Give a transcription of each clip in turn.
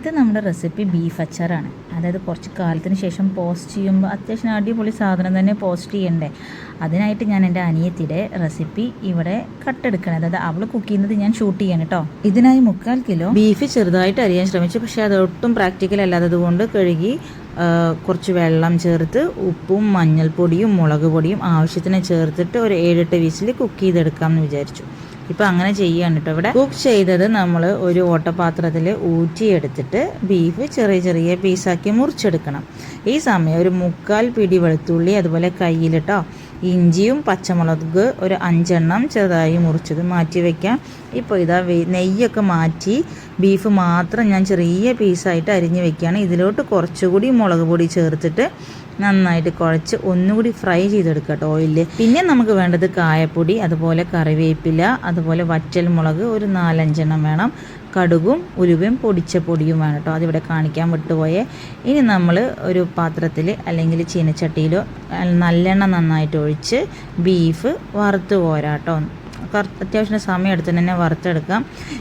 ഇന്നത്തെ നമ്മുടെ recipe beef അച്ചാറാണ് അതായത് കുറച്ച് കാലത്തിന് ശേഷം പോസ്റ്റ് ചെയ്യുമ്പോൾ അത്യാവശ്യം അടിപൊളി സാധനം തന്നെ പോസ്റ്റ് ചെയ്യണ്ടേ. അതിനായിട്ട് ഞാൻ എന്റെ അനിയത്തിയുടെ റെസിപ്പി ഇവിടെ കട്ടെടുക്കണം അതായത് അവൾ കുക്ക് ചെയ്യുന്നത് ഞാൻ ഷൂട്ട് ചെയ്യണം കേട്ടോ ഇതിനായി മുക്കാൽ കിലോ ബീഫ് ചെറുതായിട്ട് അരിയാൻ ശ്രമിച്ചു. പക്ഷേ അത് ഒട്ടും പ്രാക്ടിക്കൽ അല്ലാത്തത് കൊണ്ട് കഴുകി കുറച്ച് വെള്ളം ചേർത്ത് ഉപ്പും മഞ്ഞൾപ്പൊടിയും മുളക് പൊടിയും ആവശ്യത്തിന് ചേർത്തിട്ട് ഒരു ഏഴെട്ട് വീസിൽ കുക്ക് ചെയ്തെടുക്കാം എന്ന് വിചാരിച്ചു. ഇപ്പം അങ്ങനെ ചെയ്യാണ് കേട്ടോ ഇവിടെ. കുക്ക് ചെയ്തത് നമ്മൾ ഒരു ഓട്ടപാത്രത്തിൽ ഊറ്റിയെടുത്തിട്ട് ബീഫ് ചെറിയ ചെറിയ പീസാക്കി മുറിച്ചെടുക്കണം. ഈ സമയം ഒരു മുക്കാൽ പിടി വെളുത്തുള്ളി അതുപോലെ കയ്യിലിട്ടോ ഇഞ്ചിയും പച്ചമുളക് ഒരു അഞ്ചെണ്ണം ചെറുതായി മുറിച്ചത് മാറ്റി വെക്കാം. ഇപ്പോൾ ഇതാ നെയ്യൊക്കെ മാറ്റി ബീഫ് മാത്രം ഞാൻ ചെറിയ പീസായിട്ട് അരിഞ്ഞ് വെക്കുകയാണ് ഇതിലോട്ട് കുറച്ചുകൂടി മുളക് പൊടി ചേർത്തിട്ട് നന്നായിട്ട് കുഴച്ച് ഒന്നുകൂടി ഫ്രൈ ചെയ്തെടുക്കുക കേട്ടോ ഓയിലിൽ പിന്നെ നമുക്ക് വേണ്ടത് കായപ്പൊടി അതുപോലെ കറിവേപ്പില അതുപോലെ വറ്റൽ മുളക് ഒരു നാലഞ്ചെണ്ണം വേണം. കടുകും ഉലുവയും പൊടിച്ച പൊടിയും വേണം കേട്ടോ. അതിവിടെ കാണിക്കാൻ വിട്ടുപോയേ. ഇനി നമ്മൾ ഒരു പാത്രത്തിൽ അല്ലെങ്കിൽ ചീനച്ചട്ടിയിലോ നല്ലെണ്ണ നന്നായിട്ട് ഒഴിച്ച് ബീഫ് വറുത്ത് പോരാട്ടോ. അത്യാവശ്യം സമയം എടുത്ത് തന്നെ വറുത്തെടുക്കാം.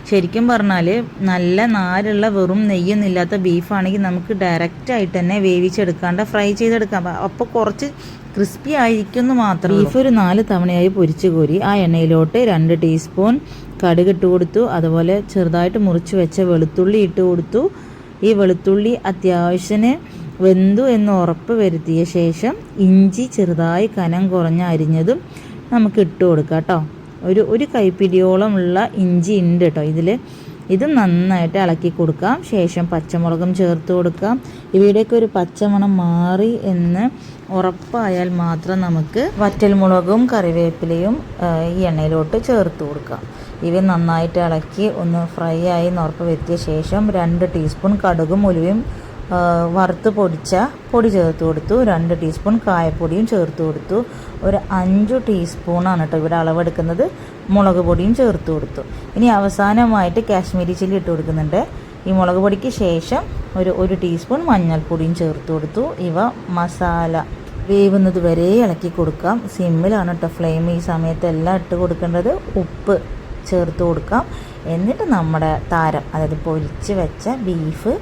ശരിക്കും പറഞ്ഞാൽ നല്ല നാരുള്ള വെറും നെയ്യൊന്നും ഇല്ലാത്ത ബീഫാണെങ്കിൽ നമുക്ക് ഡയറക്റ്റ് ആയിട്ട് തന്നെ വേവിച്ചെടുക്കാണ്ട് ഫ്രൈ ചെയ്തെടുക്കാം. അപ്പോൾ കുറച്ച് ക്രിസ്പി ആയിരിക്കും എന്ന് മാത്രം ബീഫ് ഒരു നാല് തവണയായി പൊരിച്ച് കോരി. ആ എണ്ണയിലോട്ട് രണ്ട് ടീസ്പൂൺ കടുക് ഇട്ട് കൊടുത്തു. അതുപോലെ ചെറുതായിട്ട് മുറിച്ച് വെച്ച വെളുത്തുള്ളി ഇട്ട് കൊടുത്തു. ഈ വെളുത്തുള്ളി അത്യാവശ്യത്തിന് വെന്തു എന്ന് ഉറപ്പ് വരുത്തിയ ശേഷം ഇഞ്ചി ചെറുതായി കനം കുറഞ്ഞ അരിഞ്ഞതും നമുക്ക് ഇട്ട് കൊടുക്കാം കേട്ടോ. ഒരു ഒരു കൈപ്പിടിയോളം ഉള്ള ഇഞ്ചി ഉണ്ട് കേട്ടോ ഇതിൽ ഇത് നന്നായിട്ട് ഇളക്കി കൊടുക്കാം. ശേഷം പച്ചമുളകും ചേർത്ത് കൊടുക്കാം. ഇവയുടെയൊക്കെ ഒരു പച്ചമണം മാറി എന്ന് ഉറപ്പായാൽ മാത്രം നമുക്ക് വറ്റൽമുളകും കറിവേപ്പിലയും ഈ എണ്ണയിലോട്ട് ചേർത്ത് കൊടുക്കാം. ഇവ നന്നായിട്ട് ഇളക്കി ഒന്ന് ഫ്രൈ ആയി എന്ന് ഉറപ്പ് വരുത്തിയ ശേഷം രണ്ട് ടീസ്പൂൺ കടുകും ഉലുവയും വറുത്ത് പൊടിച്ച പൊടി ചേർത്ത് കൊടുത്തു. രണ്ട് ടീസ്പൂൺ കായപ്പൊടിയും ചേർത്ത് കൊടുത്തു. ഒരു അഞ്ച് ടീസ്പൂണാണ് കേട്ടോ ഇവിടെ അളവെടുക്കുന്നത്. മുളക് പൊടിയും ചേർത്ത് കൊടുത്തു. ഇനി അവസാനമായിട്ട് കാശ്മീരി ചില്ലി ഇട്ട് കൊടുക്കുന്നുണ്ട്. ഈ മുളക് പൊടിക്ക് ശേഷം ഒരു ഒരു ടീസ്പൂൺ മഞ്ഞൾപ്പൊടിയും ചേർത്ത് കൊടുത്തു. ഇവ മസാല വേവുന്നത് വരെ ഇളക്കി കൊടുക്കാം. സിമ്മിലാണ് കേട്ടോ ഫ്ലെയിം. ഈ സമയത്തെല്ലാം ഇട്ട് കൊടുക്കേണ്ടത് ഉപ്പ് ചേർത്ത് കൊടുക്കാം. എന്നിട്ട് നമ്മുടെ താരം അതായത് പൊരിച്ച് വെച്ച ബീഫ്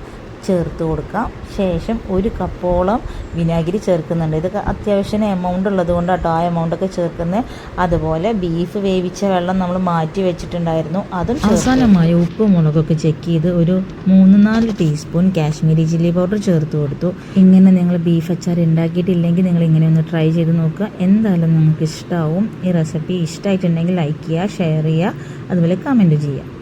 ചേർത്ത് കൊടുക്കാം. ശേഷം ഒരു കപ്പോളം വിനാഗിരി ചേർക്കുന്നുണ്ട്. ഇത് അത്യാവശ്യം എമൗണ്ട് ഉള്ളത് കൊണ്ട് കേട്ടോ ആ എമൗണ്ടൊക്കെ ചേർക്കുന്നത് അതുപോലെ ബീഫ് വേവിച്ച വെള്ളം നമ്മൾ മാറ്റി വെച്ചിട്ടുണ്ടായിരുന്നു. അതും അവസാനമായി ഉപ്പ് മുളകൊക്കെ ചെക്ക് ചെയ്ത് ഒരു മൂന്ന് നാല് ടീസ്പൂൺ കാശ്മീരി ചില്ലി പൗഡർ ചേർത്ത് കൊടുത്തു. ഇങ്ങനെ നിങ്ങൾ ബീഫ് അച്ചാർ ഉണ്ടാക്കിയിട്ടില്ലെങ്കിൽ നിങ്ങൾ ഇങ്ങനെ ഒന്ന് ട്രൈ ചെയ്ത് നോക്കുക. എന്തായാലും നിങ്ങൾക്ക് ഇഷ്ടമാവും ഈ റെസിപ്പി ഇഷ്ടമായിട്ടുണ്ടെങ്കിൽ ലൈക്ക് ചെയ്യുക ഷെയർ ചെയ്യുക അതുപോലെ കമന്റ് ചെയ്യുക.